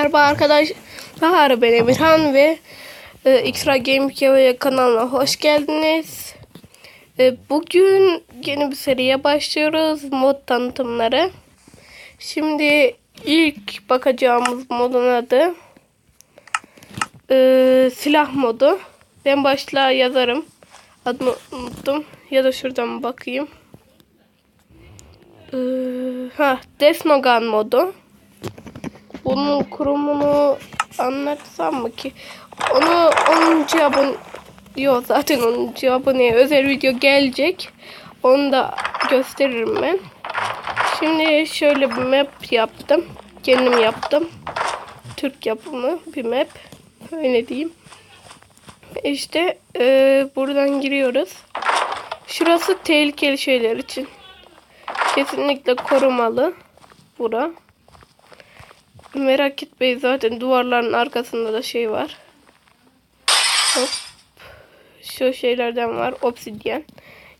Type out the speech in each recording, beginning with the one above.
Merhaba arkadaşlar ben Emirhan ve e, Extra Game kanalına hoş geldiniz. E, bugün yeni bir seriye başlıyoruz mod tanıtımları. Şimdi ilk bakacağımız modun adı e, silah modu. Ben başlığa yazarım. Adını unuttum ya da şuradan bakayım. E, ha Desnogan modu. Bunun kurumunu anlatsam mı ki? Onu 10. abone Yok zaten 10. aboneye özel video gelecek. Onu da gösteririm ben. Şimdi şöyle bir map yaptım. Kendim yaptım. Türk yapımı bir map. Öyle diyeyim. İşte e, buradan giriyoruz. Şurası tehlikeli şeyler için. Kesinlikle korumalı. Bura. Merak etmeyin zaten duvarların arkasında da şey var. Hop. Şu şeylerden var. Obsidyen.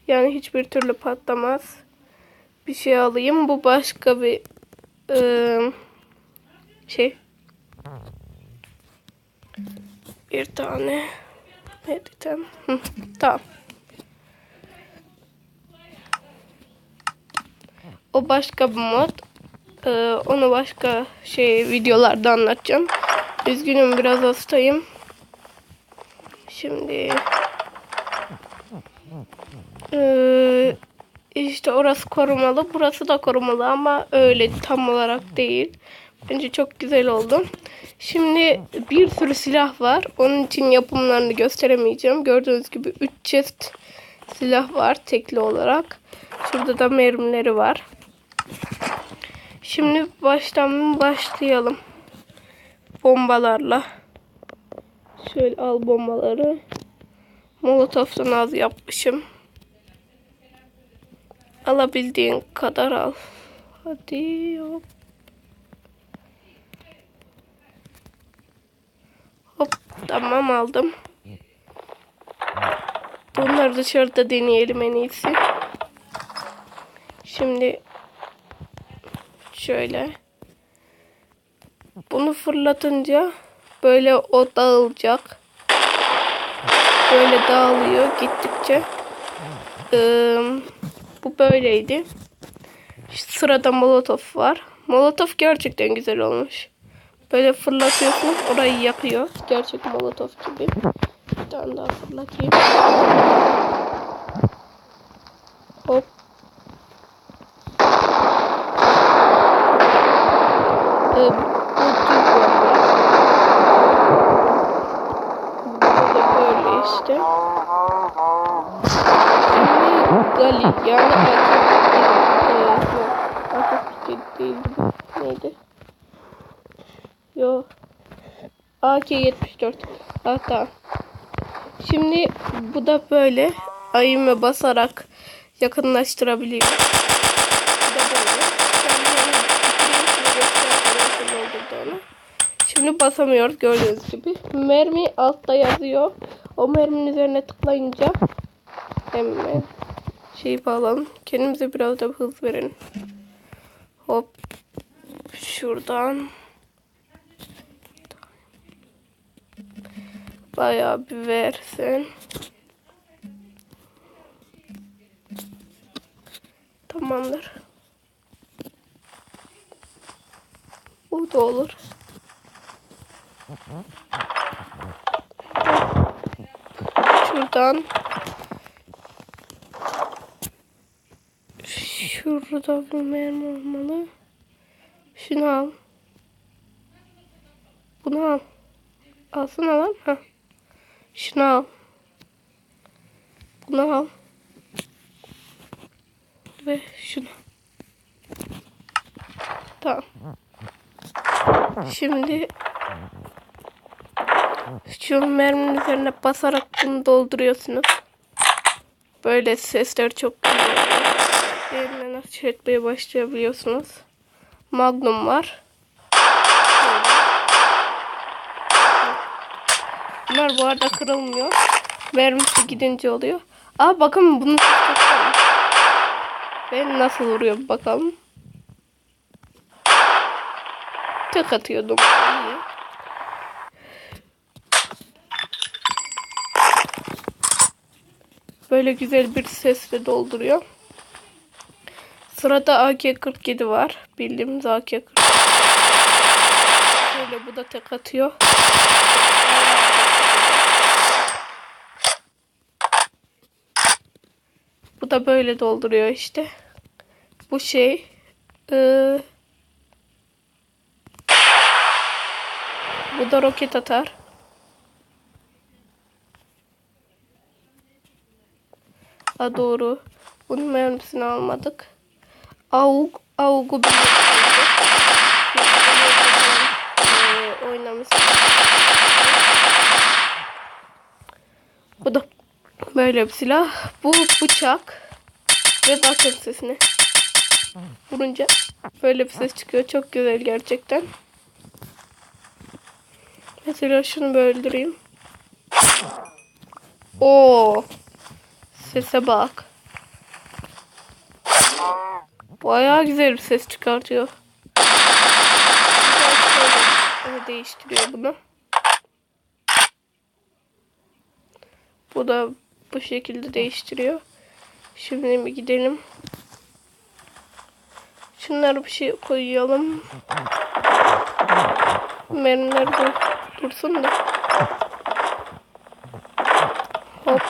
Yani hiçbir türlü patlamaz. Bir şey alayım. Bu başka bir ıı, şey. Bir tane. Meditem. Tamam. O başka bir mod. Ee, onu başka şey videolarda anlatacağım. Üzgünüm biraz hastayım. Şimdi ee, işte orası korumalı. Burası da korumalı ama öyle tam olarak değil. Bence çok güzel oldu. Şimdi bir sürü silah var. Onun için yapımlarını gösteremeyeceğim. Gördüğünüz gibi 3 çift silah var tekli olarak. Şurada da mermileri var. Şimdi baştan başlayalım. Bombalarla. Şöyle al bombaları. Molotof'tan az yapmışım. Alabildiğin kadar al. Hadi hop. Hop tamam aldım. Bunları dışarıda deneyelim en iyisi. Şimdi şöyle. Bunu fırlatınca böyle o dağılacak. Böyle dağılıyor gittikçe. Ee, bu böyleydi. Sırada molotof var. Molotof gerçekten güzel olmuş. Böyle fırlatıyorsun orayı yakıyor. Gerçek molotof gibi. Bir tane daha fırlatayım. Hop. Ee, bu düz bomba. Bu da böyle işte. Şimdi Gali yani AK-47 değil bu. Neydi? Yo. AK-74. Ah tamam. Şimdi bu da böyle ayımı basarak yakınlaştırabiliyor. Bu da böyle. Basamıyoruz gördüğünüz gibi. Mermi altta yazıyor. O merminin üzerine tıklayınca hemen şey bağlayalım. Kendimize biraz da hız verin. Hop. Şuradan. Bayağı bir versin. Tamamdır. Bu da olur. Şuradan Şurada bir mermi olmalı. Şunu al. Bunu al. Alsana lan. Ha. Şunu al. Bunu al. Ve şunu. Tamam. Şimdi şu merminin üzerine basarak bunu dolduruyorsunuz. Böyle sesler çok güzel. Elimle nasıl etmeye başlayabiliyorsunuz. Magnum var. Bunlar bu arada kırılmıyor. Mermisi gidince oluyor. Aa bakın bunu Ben nasıl vuruyor bakalım. tek atıyordum. Böyle güzel bir sesle dolduruyor. Sırada AK-47 var. Bildiğimiz AK-47. Şöyle bu da tek atıyor. Bu da böyle dolduruyor işte. Bu şey eee, bu da roket atar. Ha doğru. Bunun mermisini almadık. Aug, Aug'u bir Ee, oynamıştık. Bu da böyle bir silah. Bu bıçak. Ve bakın sesine. Vurunca böyle bir ses çıkıyor. Çok güzel gerçekten. Mesela şunu böyle öldüreyim. Oo. Sese bak. Bayağı güzel bir ses çıkartıyor. Şöyle değiştiriyor bunu. Bu da bu şekilde değiştiriyor. Şimdi bir gidelim. Şunları bir şey koyalım. Mermiler dur, dursun da. Hop.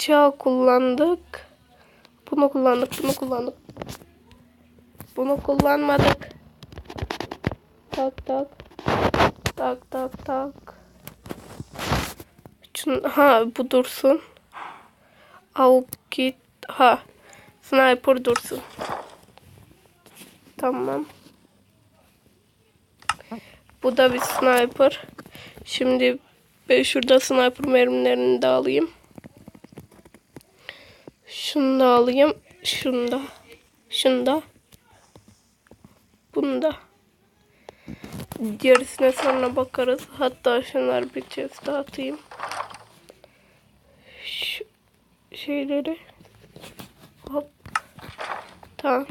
Bıçağı kullandık. Bunu kullandık, bunu kullandık. Bunu kullanmadık. Tak tak. Tak tak tak. Şun, ha bu dursun. Avuk git. Ha. Sniper dursun. Tamam. Bu da bir sniper. Şimdi ben şurada sniper mermilerini de alayım. Şunu da alayım. Şunu da. Şunu da. Bunu da. Gerisine sonra bakarız. Hatta şunları bir chest atayım. Şu şeyleri. Hop. Tamam.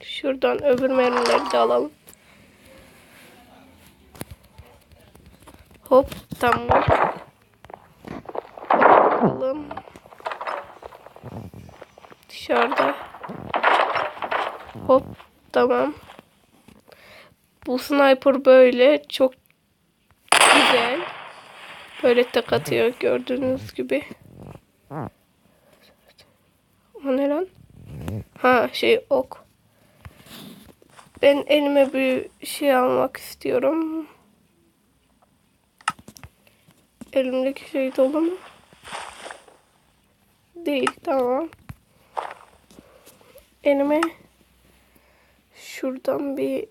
Şuradan öbür mermileri de alalım. Hop. Tamam. Bakalım. Dışarıda. Hop. Tamam. Bu sniper böyle çok güzel. Böyle tek atıyor gördüğünüz gibi. O ne lan? Ha şey ok. Ben elime bir şey almak istiyorum. Elimdeki şey dolu mu? Değil tamam. Elime şuradan bir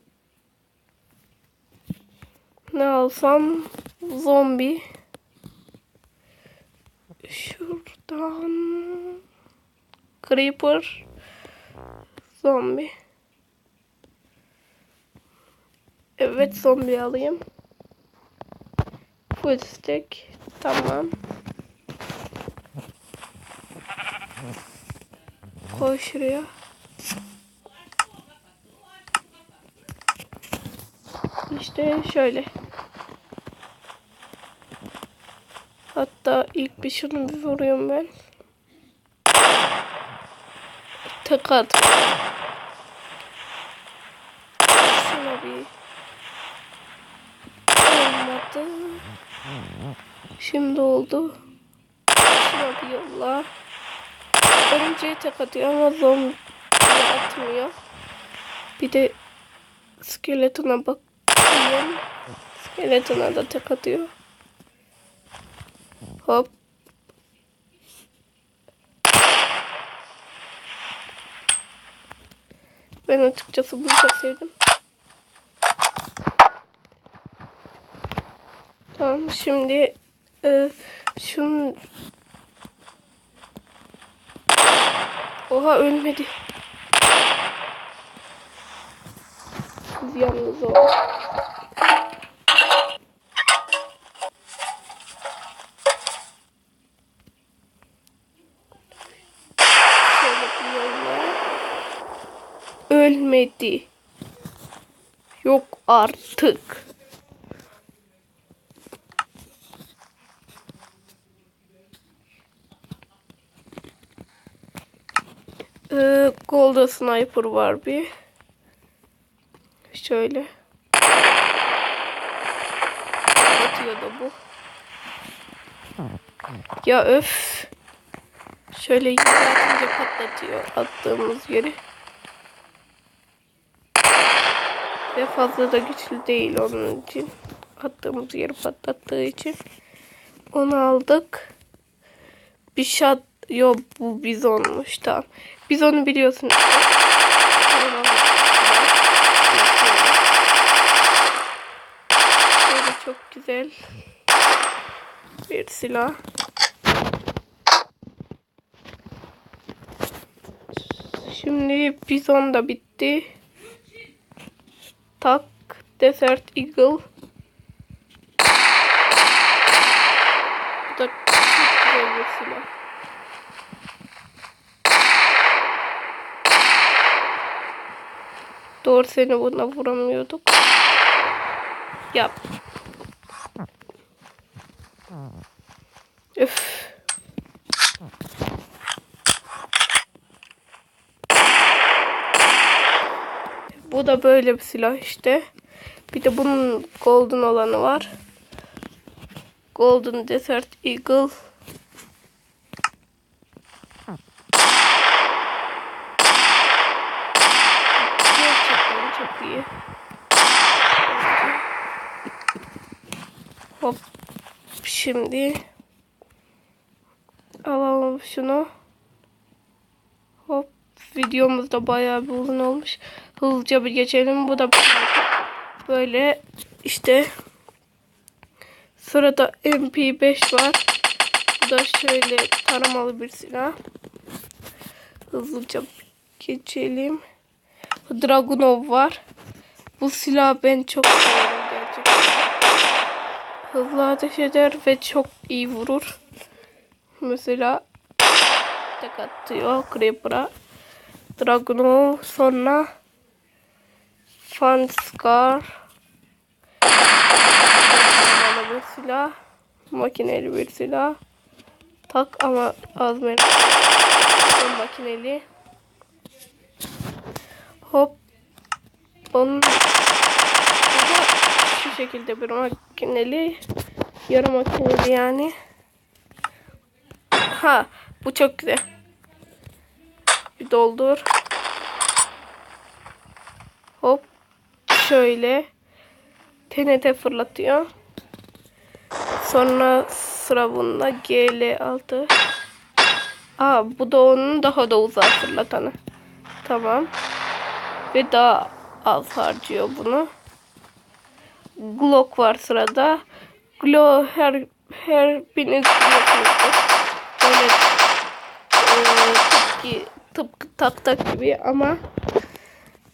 ne alsam? Zombi. Şuradan creeper. Zombi. Evet zombi alayım. Full stack. Tamam. Koy şuraya İşte şöyle. Hatta ilk bir şunu bir vuruyorum ben. Tek at. Şuna bir. Olmadı. Şimdi oldu. Şuna bir yolla. Örümceğe tek atıyor ama zombi atmıyor. Bir de skeletona bak. Bakayım. Skeletona da tek atıyor. Hop. Ben açıkçası bunu çok sevdim. Tamam şimdi e, şun Oha ölmedi. Siz yalnız. Şöyle ölmedi. Yok artık. Ee, Golda Sniper var bir. Şöyle. Atıyor da bu. Ya öf. Şöyle yükseltince patlatıyor attığımız yeri. Ve fazla da güçlü değil onun için. Attığımız yeri patlattığı için. Onu aldık. Bir şat... Yo bu bizonmuş tamam. Bizonu biliyorsunuz. Böyle çok güzel bir silah. Şimdi bizon da bitti. Tak Desert Eagle. Bu da çok güzel bir silah. Doğru seni buna vuramıyorduk. Yap. Üf. Bu da böyle bir silah işte. Bir de bunun golden olanı var. Golden Desert Eagle. Gerçekten çok iyi. Hop. Şimdi alalım şunu. Hop. Videomuz da bayağı bir uzun olmuş. Hızlıca bir geçelim. Bu da böyle işte sırada MP5 var. Bu da şöyle taramalı bir silah. Hızlıca geçelim. Dragunov var. Bu silah ben çok seviyorum. Hızlı ateş eder ve çok iyi vurur. Mesela tek atıyor Creeper'a. Dragunov sonra Makinalı bir silah Makineli bir silah Tak ama az merak Makineli Hop Onun şu şekilde bir makineli Yarı makineli yani Ha bu çok güzel bir doldur. Hop. Şöyle. TNT fırlatıyor. Sonra sıra bunda GL6. Aa bu da onun daha da uzağa fırlatanı. Tamam. Ve daha az harcıyor bunu. Glock var sırada. Glock her her biriniz biliyorsunuzdur. Böyle e, tepki tıpkı tak tak gibi ama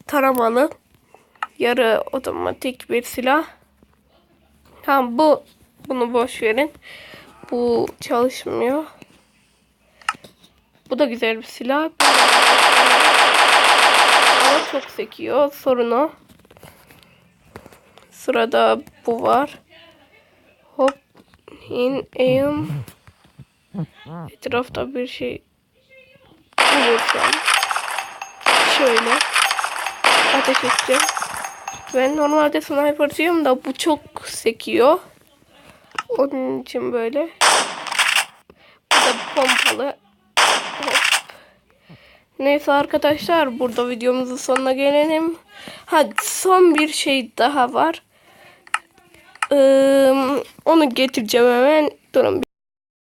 taramalı yarı otomatik bir silah. Tamam bu bunu boş verin. Bu çalışmıyor. Bu da güzel bir silah. Ama çok sekiyor. Sorun o. Sırada bu var. Hop. In aim. Etrafta bir şey bulursam şöyle ateş edeceğim. Ben normalde snipercıyım da bu çok sekiyor. Onun için böyle. Bu da pompalı. Hop. Neyse arkadaşlar burada videomuzun sonuna gelelim. Ha son bir şey daha var. Ee, onu getireceğim hemen. Durun.